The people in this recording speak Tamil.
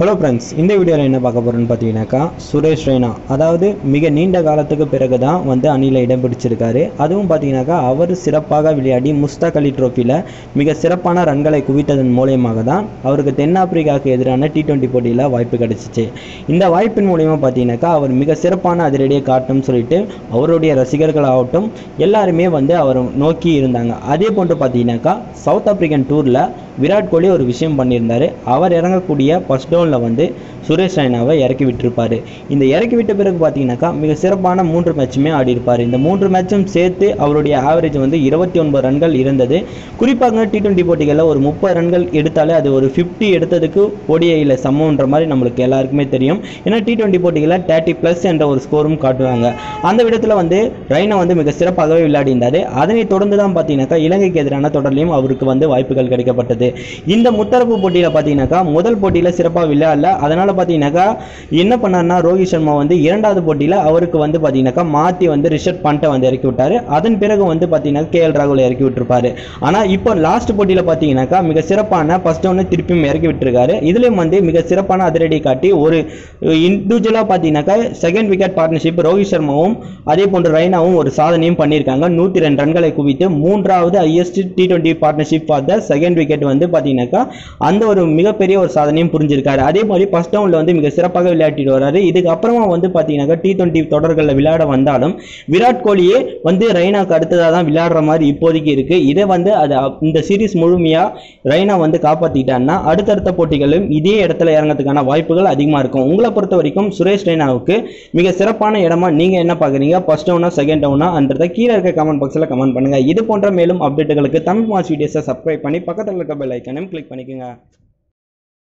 ஹலோ ஃப்ரெண்ட்ஸ் இந்த வீடியோவில் என்ன பார்க்க போகிறோன்னு பார்த்தீங்கன்னாக்கா சுரேஷ் ரெய்னா அதாவது மிக நீண்ட காலத்துக்கு பிறகு தான் வந்து அணியில் இடம் பிடிச்சிருக்காரு. அதுவும் பார்த்தீங்கன்னாக்கா அவர் சிறப்பாக விளையாடி முஸ்தாக் அலி ட்ரோஃபியில் மிக சிறப்பான ரன்களை குவித்ததன் மூலியமாக தான் அவருக்கு தென்னாப்பிரிக்காவுக்கு எதிரான டி டுவெண்ட்டி போட்டியில் வாய்ப்பு கிடைச்சிச்சு. இந்த வாய்ப்பின் மூலயமா பார்த்தீங்கன்னாக்கா அவர் மிக சிறப்பான அதிரடியை காட்டும்னு சொல்லிட்டு அவருடைய ரசிகர்களாகட்டும் எல்லாருமே வந்து அவர் நோக்கி இருந்தாங்க. அதே போன்று பார்த்தீங்கன்னாக்கா சவுத் ஆப்பிரிக்கன் டூரில் விராட் கோலி ஒரு விஷயம் பண்ணியிருந்தார். அவர் இறங்கக்கூடிய ஃபர்ஸ்ட் டவுனில் வந்து சுரேஷ் ரெய்னாவை இறக்கி விட்டிருப்பாரு. இந்த இறக்கி விட்ட பிறகு பார்த்தீங்கன்னாக்கா மிக சிறப்பான மூன்று மேட்சுமே ஆடி இருப்பார். இந்த மூன்று மேட்சும் சேர்த்து அவருடைய ஆவரேஜ் வந்து இருபத்தி ஒன்பது ரன்கள் இருந்தது. குறிப்பாக டி டுவெண்ட்டி போட்டிகளில் ஒரு முப்பது ரன்கள் எடுத்தாலே அது ஒரு ஃபிஃப்டி எடுத்ததுக்கு ஓடிஐயில் சமம்ன்ற மாதிரி நம்மளுக்கு எல்லாருக்குமே தெரியும். ஏன்னா டி டுவெண்ட்டி போட்டிகளில் தேர்ட்டி ப்ளஸ் என்ற ஒரு ஸ்கோரும் காட்டுவாங்க. அந்த விடத்தில் வந்து ரெய்னா வந்து மிக சிறப்பாகவே விளையாடி இருந்தார் அதனைத் தொடர்ந்து தான் பார்த்தீங்கன்னாக்கா இலங்கைக்கு எதிரான தொடர்லையும் அவருக்கு வந்து வாய்ப்புகள் கிடைக்கப்பட்டது. இந்த முத்தரப்பு போட்டியில் பார்த்தீங்கன்னாக்கா முதல் போட்டியில் சிறப்பாக விளையாடல அதனால் பார்த்தீங்கன்னாக்கா என்ன பண்ணார்னா ரோஹித் சர்மா வந்து இரண்டாவது போட்டியில் அவருக்கு வந்து பார்த்தீங்கன்னாக்கா மாற்றி வந்து ரிஷப் பண்ட்டை வந்து இறக்கி விட்டார். அதன் பிறகு வந்து பார்த்தீங்கன்னா கே எல் ராகுல் இறக்கி விட்டுருப்பாரு. ஆனால் இப்போ லாஸ்ட் போட்டியில் பார்த்தீங்கன்னாக்கா மிக சிறப்பான ஃபஸ்ட் ஒன்று திருப்பியும் இறக்கி விட்டுருக்காரு. இதுலேயும் வந்து மிக சிறப்பான அதிரடி காட்டி ஒரு இண்டிவிஜுவலாக பார்த்தீங்கன்னாக்கா செகண்ட் விக்கெட் பார்ட்னர்ஷிப் ரோஹித் சர்மாவும் அதே போன்று ரெய்னாவும் ஒரு சாதனையும் பண்ணியிருக்காங்க. நூற்றி ரெண்டு ரன்களை குவித்து மூன்றாவது highest T twenty partnership for the second wicket வந்து பார்த்தீங்கன்னாக்கா அந்த ஒரு மிகப்பெரிய ஒரு சாதனையும் புரிஞ்சிருக்காரு. அதே மாதிரி ஃபர்ஸ்ட் டவுனில் வந்து மிக சிறப்பாக விளையாட்டிட்டு வராரு இதுக்கப்புறமா வந்து பார்த்தீங்கன்னாக்கா டி டுவெண்ட்டி தொடர்களில் விளையாட வந்தாலும் விராட் கோலியே வந்து ரெய்னாக்கு அடுத்ததாக தான் விளையாடுற மாதிரி இப்போதைக்கு இருக்குது இதை வந்து அது இந்த சீரிஸ் முழுமையாக ரெய்னா வந்து காப்பாற்றிட்டான்னா அடுத்தடுத்த போட்டிகளிலும் இதே இடத்துல இறங்கிறதுக்கான வாய்ப்புகள் அதிகமாக இருக்கும். உங்களை பொறுத்த வரைக்கும் சுரேஷ் ரெய்னாவுக்கு மிக சிறப்பான இடமா நீங்கள் என்ன பார்க்குறீங்க ஃபர்ஸ்ட் டவுனா செகண்ட் டவுனா அன்றதை கீழே இருக்க கமெண்ட் பாக்ஸில் கமெண்ட் பண்ணுங்கள் இது போன்ற மேலும் அப்டேட்டுகளுக்கு தமிழ் மாஸ் வீடியோஸை சப்ஸ்கிரைப் பண்ணி பக்கத்தில் இருக்க பெல் ஐக்கனையும் கிளிக் பண்ணிக்கோங்க.